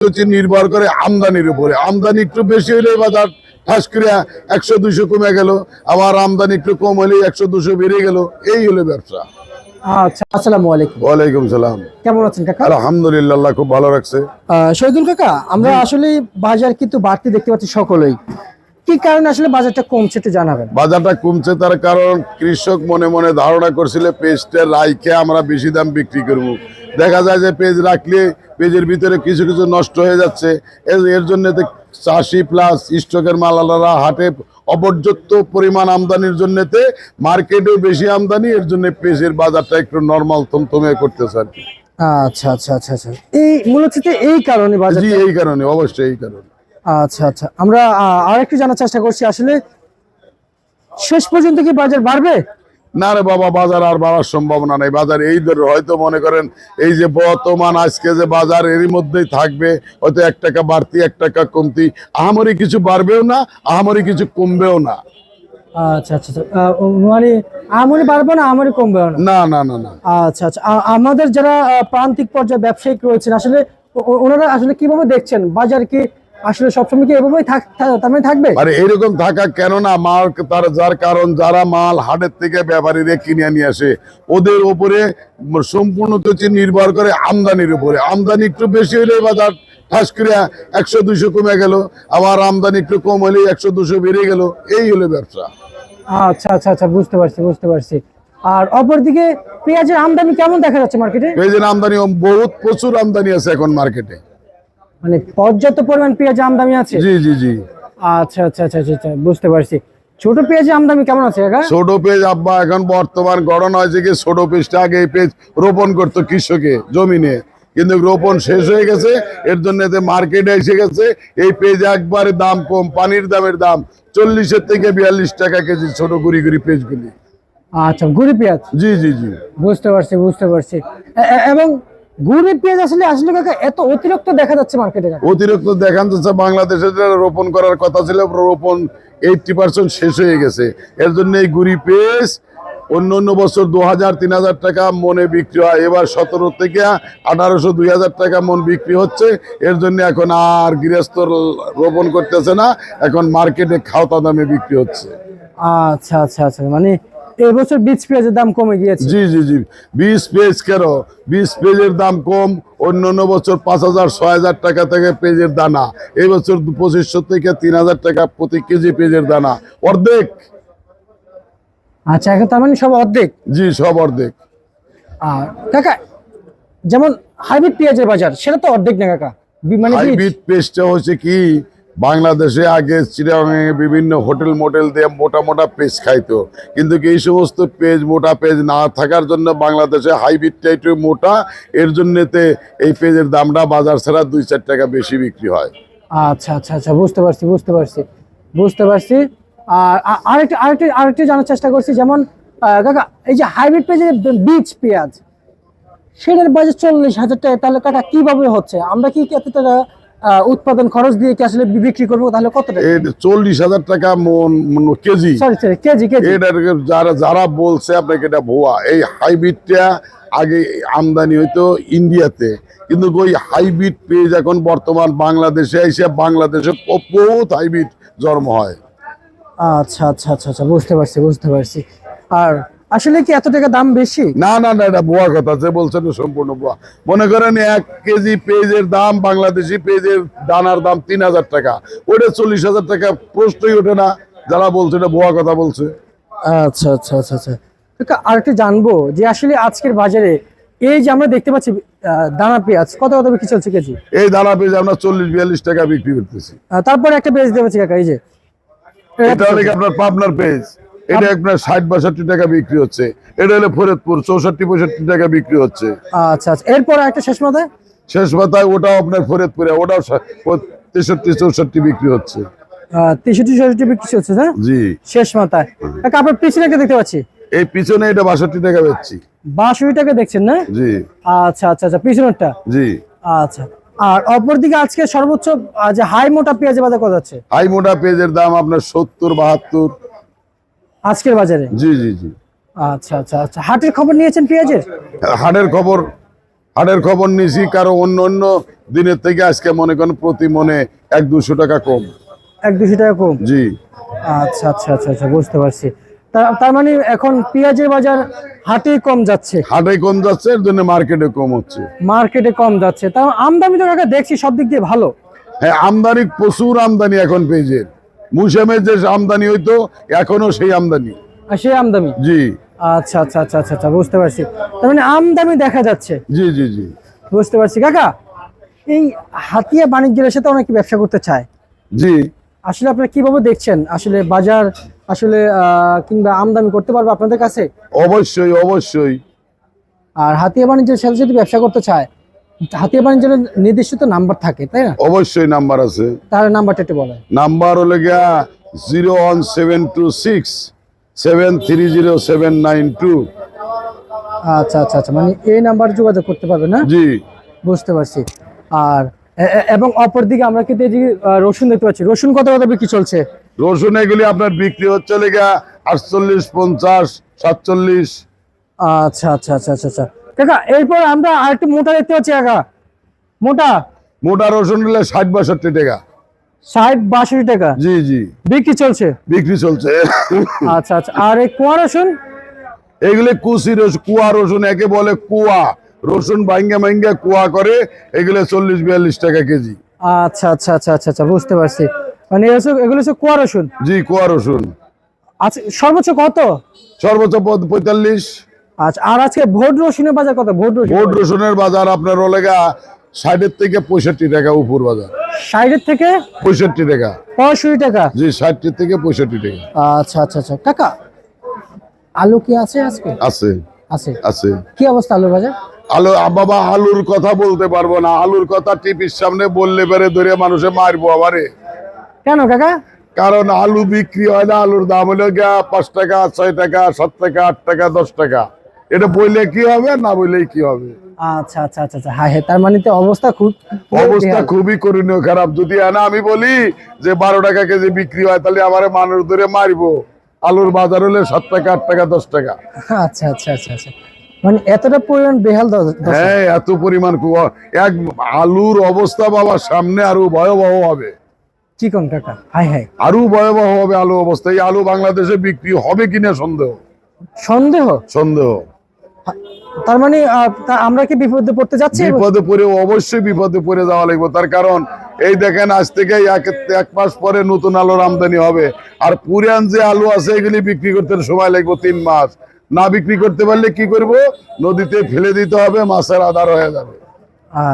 হচ্ছে নির্ভর করে আমদানির উপরে। আমদানি একটু বেশি হলে বাজার ঠাস করে একশো দুশো কমে গেল। আবার আমদানি একটু কম হলে একশো দুশো বেড়ে গেল। এই হলো ব্যবসা। আচ্ছা আসসালামু আলাইকুম। ওয়ালাইকুম সালাম। কেমন আছেন কাকা? আলহামদুলিল্লাহ আল্লাহ খুব ভালো রাখছে। আহ, শহীদুল কাকা আমরা আসলে বাজার কিন্তু বাড়তি দেখতে পাচ্ছি সকলেই। কি কারণে আসলে বাজারটা কমছে একটু জানাবেন? বাজারটা কমছে তার কারণ কৃষক মনে মনে ধারণা করছিল পেঁয়াজটা রাইখে আমরা বেশি দাম বিক্রি করব। দেখা যায় যে পেঁয়াজ রাখলে পেঁয়াজের ভিতরে কিছু কিছু নষ্ট হয়ে যাচ্ছে। এর জন্য চাষি প্লাস স্টকের মালালারা হাটে অপর্যাপ্ত পরিমাণ আমদানির জন্যতে মার্কেটেও বেশি আমদানি এর জন্য পেজের বাজারটা একটু নর্মাল থমথমে করতেছে আর কি। আচ্ছা আচ্ছা আচ্ছা আচ্ছা। এই মূলত এই কারণে বাজার জি এই কারণে অবশ্যই এই কারণে। আচ্ছা আচ্ছা। আমরা আহ, আর একটু জানার চেষ্টা করছি আসলে শেষ পর্যন্ত কি বাজার বাড়বে? না রে বাবা বাজার আর বাড়ার সম্ভাবনা নেই। বাজার এই ধরে হয়তো মনে করেন এই যে বর্তমান আজকে যে বাজার এরই মধ্যেই থাকবে। হয়তো এক টাকা বাড়তি এক টাকা কমতি। আহামরি কিছু বাড়বেও না আহামরি কিছু কমবেও না। আচ্ছা আচ্ছা আচ্ছা। মানে আমরি বাড়বে না আমরি কমবে না? না না না আচ্ছা আচ্ছা। আমাদের যারা প্রান্তিক পর্যায়ে ব্যবসায়িক রয়েছেন আসলে ওনারা আসলে কীভাবে দেখছেন? বাজার কি আসলে সবসময় কি এভাবেই তার মানে থাকবে? আরে এরকম থাকা কেন না? মাল তার যার কারণ যারা মাল হাটের থেকে ব্যাপারীরা কিনে নিয়ে আসে ওদের উপরে সম্পূর্ণ তো নির্ভর করে আমদানির উপরে। আমদানি একটু বেশি হলে বাজার ঠাস করে একশো দুশো কমে গেল আবার আমদানি একটু কম হলে একশো দুশো বেড়ে গেল। এই হলো ব্যবসা। আচ্ছা আচ্ছা আচ্ছা বুঝতে পারছি বুঝতে পারছি। আর অপরদিকে পেঁয়াজের আমদানি কেমন দেখা যাচ্ছে মার্কেটে পেঁয়াজের আমদানি বহুত প্রচুর আমদানি আছে এখন মার্কেটে মানে পর্যাপ্ত পরিমাণ পেঁয়াজের আমদানি আছে? জি জি জি। আচ্ছা আচ্ছা আচ্ছা আচ্ছা, আচ্ছা বুঝতে পারছি। ছোট পেঁয়াজের আমদানি কেমন আছে কাকা? ছোট পেজ আব্বা এখন বর্তমান গড়ন হয়েছে কি ছোট পেজটা আগে এই পেজ রোপণ করতো কৃষকে জমিনে। কিন্তু রোপণ শেষ হয়ে গেছে এর জন্য এতে মার্কেটে এসে গেছে। এই পেজ একবারে দাম কম পানির দামের দাম। চল্লিশের থেকে বিয়াল্লিশ টাকা কেজি ছোট গুড়ি গুড়ি পেজগুলি আচ্ছা গুড়ি পেঁয়াজ? জি জি জি। বুঝতে পারছি বুঝতে পারছি। এবং গুড়ি পেঁয়াজ আসলে আসলে কাকা এত অতিরিক্ত দেখা যাচ্ছে মার্কেটে অতিরিক্ত দেখান যাচ্ছে বাংলাদেশে যেটা রোপণ করার কথা ছিল রোপণ এইটটি পার্সেন্ট শেষ হয়ে গেছে। এর জন্য এই গুড়ি পেজ অন্য অন্য বছর দু হাজার তিন হাজার টাকা মনে বিক্রি হয়। এবার সতেরো থেকে আঠারোশো দুই হাজার টাকা মন বিক্রি হচ্ছে। এর জন্য এখন আর গৃহস্থ রোপণ করতেছে না। এখন মার্কেটে খাওতা দামে বিক্রি হচ্ছে। আচ্ছা আচ্ছা আচ্ছা। মানে এবছর বীজ পেঁয়াজের দাম কমে গিয়েছে। জি জি জি। বিশ পেজ কেন? বিশ পেজের দাম কম অন্য অন্য বছর পাঁচ হাজার ছয় হাজার টাকা থেকে পেজের দানা। এই বছর পঁচিশশো থেকে তিন হাজার টাকা প্রতি কেজি পেজের দানা। অর্ধেক। আচ্ছা এখন তার মানে সব অর্ধেক? জি সব অর্ধেক। আর কাকা যেমন হাইব্রিড পেঁয়াজের বাজার সেটা তো অর্ধেক না কাকা? মানে হাইব্রিড পেজটা হচ্ছে কি? বাংলাদেশে আগে চিরাঙে বিভিন্ন হোটেল মোটেল দিয়ে মোটা মোটা পেজ খাইতো। কিন্তু এই সমস্ত পেজ, মোটা পেজ না থাকার জন্য বাংলাদেশে হাইব্রিডটা একটু মোটা, এর জন্যতে এই পেজের দামটা বাজার ছাড়া দুই চার টাকা বেশি বিক্রি হয়। আচ্ছা আচ্ছা আচ্ছা বুঝতে পারছি বুঝতে পারছি বুঝতে পারছি। আর আরেকটা আরেকটা আরেকটা জানার চেষ্টা করছি, যেমন কাকা, এই যে হাইব্রিড পেঁয়াজের বীজ, পেঁয়াজ, সেটার বাজার চল্লিশ হাজার টাকা, তাহলে কাকা, কীভাবে হচ্ছে? আমরা কি এত টাকা উৎপাদন খরচ দিয়ে কি আসলে বিক্রি করব? তাহলে কত টাকা? চল্লিশ হাজার টাকা মন kg. Sorry sorry kg kg. এটা যারা যারা বলছে আপনাকে এটা ভুয়া এই হাইব্রিডটা আগে আমদানি হইতো ইন্ডিয়াতে কিন্তু ওই হাইব্রিড পেজ এখন বর্তমান বাংলাদেশে এসে বাংলাদেশে বহুত হাইব্রিড জন্ম হয়। আচ্ছা আচ্ছা আচ্ছা আচ্ছা বুঝতে পারছি বুঝতে পারছি। আর আসলে কি এত টাকা দাম বেশি? না না না এটা বোয়া কথা যে বলছেন সম্পূর্ণ বোয়া মনে করেন এক কেজি পেজের দাম বাংলাদেশি পেজের দানার দাম তিন হাজার টাকা। ওটা চল্লিশ হাজার টাকা প্রশ্নই ওঠে না। যারা বলছে এটা বোয়া কথা বলছে। আচ্ছা আচ্ছা আচ্ছা আচ্ছা। আরেকটু জানব যে আসলে আজকের বাজারে এই যে আমরা দেখতে পাচ্ছি দানা পেঁয়াজ কত কত বিক্রি চলছে কেজি? এই দানা পেজ আমরা চল্লিশ বিয়াল্লিশ টাকা বিক্রি করতেছি। তারপরে একটা পেঁয়াজ পাচ্ছি কাকা এই যে। এটা আপনার পাবনার পেজ এটা আপনার ষাট বাষট্টি টাকা বিক্রি হচ্ছে। এটা হলে ফরিদপুর চৌষট্টি পঁয়ষট্টি টাকা বিক্রি হচ্ছে। আচ্ছা আচ্ছা। এরপর একটা শেষ মাথায়? শেষ মাথায় ওটাও আপনার ফরিদপুরে ওটাও তেষট্টি চৌষট্টি বিক্রি হচ্ছে। তেষট্টি চৌষট্টি বিক্রি চলছে হ্যাঁ জি। শেষ মাথায়। আপনার পিছনে একটা দেখতে পাচ্ছি। এই পিছনে এটা বাষট্টি টাকা বেচছি। বাষট্টি টাকা দেখছেন না? জি। আচ্ছা আচ্ছা আচ্ছা পিছনেরটা? জি। আচ্ছা। আর অপরদিকে আজকে সর্বোচ্চ যে হাই মোটা পেঁয়াজের বাজার কত যাচ্ছে? হাই মোটা পেজের দাম আপনার সত্তর বাহাত্তর। আজকের বাজারে? জি জি জি। আচ্ছা আচ্ছা আচ্ছা। হাটের খবর নিয়েছেন পেঁয়াজের? হাটের খবর হাটের খবর নিছি কারও অন্য অন্য দিনের থেকে আজকে মনে করেন প্রতি মনে এক দুশো টাকা কম। এক দুশো টাকা কম? জি। আচ্ছা আচ্ছা আচ্ছা আচ্ছা বুঝতে পারছি। তা- তার মানে এখন পেঁয়াজের বাজার হাটে কম যাচ্ছে? হাটে কম যাচ্ছে এর জন্য মার্কেটে কম হচ্ছে। মার্কেটে কম যাচ্ছে। তার আমদানি তো কাকা দেখছি সব দিক দিয়ে ভালো। হ্যাঁ আমদানি প্রচুর আমদানি এখন পেঁয়াজের। মুসেমের যে আমদানি হইতো এখনও সেই আমদানি। সেই আমদানি? জি। আচ্ছা আচ্ছা আচ্ছা আচ্ছা আচ্ছা বুঝতে পারছি। তার মানে আমদানি দেখা যাচ্ছে? জি জি জি। বুঝতে পারছি। কাকা এই হাতিয়া বাণিজ্যের সাথে অনেকে ব্যবসা করতে চায়। জি। আসলে আপনারা কীভাবে দেখছেন? আসলে বাজার আসলে কিংবা আমদানি করতে পারবে আপনাদের কাছে? অবশ্যই অবশ্যই। আর হাতিয়া বাণিজ্যের সাথে যদি ব্যবসা করতে চায় হাতিয়া বাণিজ্যের নির্দিষ্ট নাম্বার থাকে তাই না? অবশ্যই নাম্বার আছে। তার নাম্বারটা একটু বলেন। নাম্বার হলো গিয়া zero one seven two six seven three zero seven nine two. আচ্ছা আচ্ছা আচ্ছা মানে এই নাম্বার যোগাযোগ করতে পারবে না? জি। বুঝতে পারছি। আর এবং অপর দিকে আমরা কিন্তু আহ, রসুন দেখতে পাচ্ছি। রসুন কত কত বিক্রি চলছে? রসুন এগুলি আপনার বিক্রি হচ্ছে লেগা আটচল্লিশ পঞ্চাশ সাতচল্লিশ। আচ্ছা আচ্ছা আচ্ছা আচ্ছা আচ্ছা। কাকা এরপর আমরা আরেকটু মোটা দেখতে পাচ্ছি কাকা। মোটা? মোটা রসুন হলে ষাট বাষট্টি টাকা। ষাট বাষট্টি টাকা? জি জি। বিক্রি চলছে? বিক্রি চলছে। আচ্ছা আচ্ছা। আর এই কুয়া রসুন? এগুলি কুচি রসুন কুয়া রসুন একে বলে কুয়া। রসুন ভাঙ্গা ভাঙ্গা কুয়া করে এগুলো চল্লিশ বিয়াল্লিশ টাকা কেজি। আচ্ছা আচ্ছা আচ্ছা আচ্ছা আচ্ছা বুঝতে পারছি। মানে এগুলো হচ্ছে- কুয়া রসুন? জি কুয়া রসুন। আচ্ছা সর্বোচ্চ কত? সর্বোচ্চ পঁয়তাল্লিশ। আচ্ছা আর আজকে ভোট রসুনের বাজার কত? ভোট বোট রসুনের বাজার আপনার ওলেগা ষাটের থেকে পঁয়ষট্টি টাকা উপর বাজার। ষাটের থেকে পঁয়ষট্টি টাকা। পঁয়ষট্টি টাকা? জি ষাটটি থেকে পঁয়ষট্টি টাকা। আচ্ছা আচ্ছা আচ্ছা। কাকা আলু কি আছে আজকে? আছে। আছে। আছে। কি অবস্থা আলুর বাজার? আলু বাবা আলুর কথা বলতে পারব না। আলুর কথা টিভির সামনে বললে বেড়ে ধরে মানুষে মারবো আমারে। কেন কাকা? কারণ আলু বিক্রি হয় না। আলুর দাম হলো গিয়া পাঁচ টাকা ছয় টাকা সাত টাকা আট টাকা দশ টাকা। এটা বললে কি হবে না বললেই কি হবে? আচ্ছা আচ্ছা আচ্ছা আচ্ছা। হ্যাঁ হ্যাঁ তার মানে তো অবস্থা খুব অবস্থা খুবই করণীয় খারাপ। যদি না আমি বলি যে বারো টাকা কেজি বিক্রি হয় তাহলে আমার মানুষ ধরে মারবো। আলুর বাজার হলে সাত টাকা আট টাকা দশ টাকা। আচ্ছা আচ্ছা আচ্ছা আচ্ছা। মানে এতটা পরিমাণ বেহাল হ্যাঁ এত পরিমাণ এক আলুর অবস্থা বাবা সামনে আরও ভয়াবহ হবে। কি কোন কাকা? হাই হাই আরও ভয়াবহ হবে আলু অবস্থা। এই আলু বাংলাদেশে বিক্রি হবে কিনা সন্দেহ? সন্দেহ? সন্দেহ। তার মানে আমরা কি বিপদে পড়তে যাচ্ছি? বিপদে পড়ে অবশ্যই বিপদে পড়ে যাওয়া লাগবে। তার কারণ এই দেখেন আজ থেকে এক এক মাস পরে নতুন আলুর আমদানি হবে। আর পুরান যে আলু আছে এগুলি বিক্রি করতে সময় লাগবে তিন মাস। না বিক্রি করতে পারলে কি করব? নদীতে ফেলে দিতে হবে মাছের আধার হয়ে যাবে।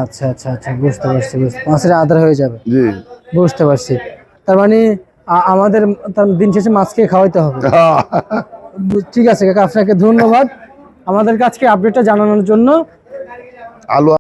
আচ্ছা আচ্ছা আচ্ছা বুঝতে পারছি বুঝতে মাছের আদার হয়ে যাবে। জি। বুঝতে পারছি। তার মানে আমাদের দিন শেষে মাছ খেয়ে খাওয়াইতে হবে। ঠিক আছে কাকা আপনাকে ধন্যবাদ। আমাদের কাছকে আপডেটটা জানানোর জন্য। আলু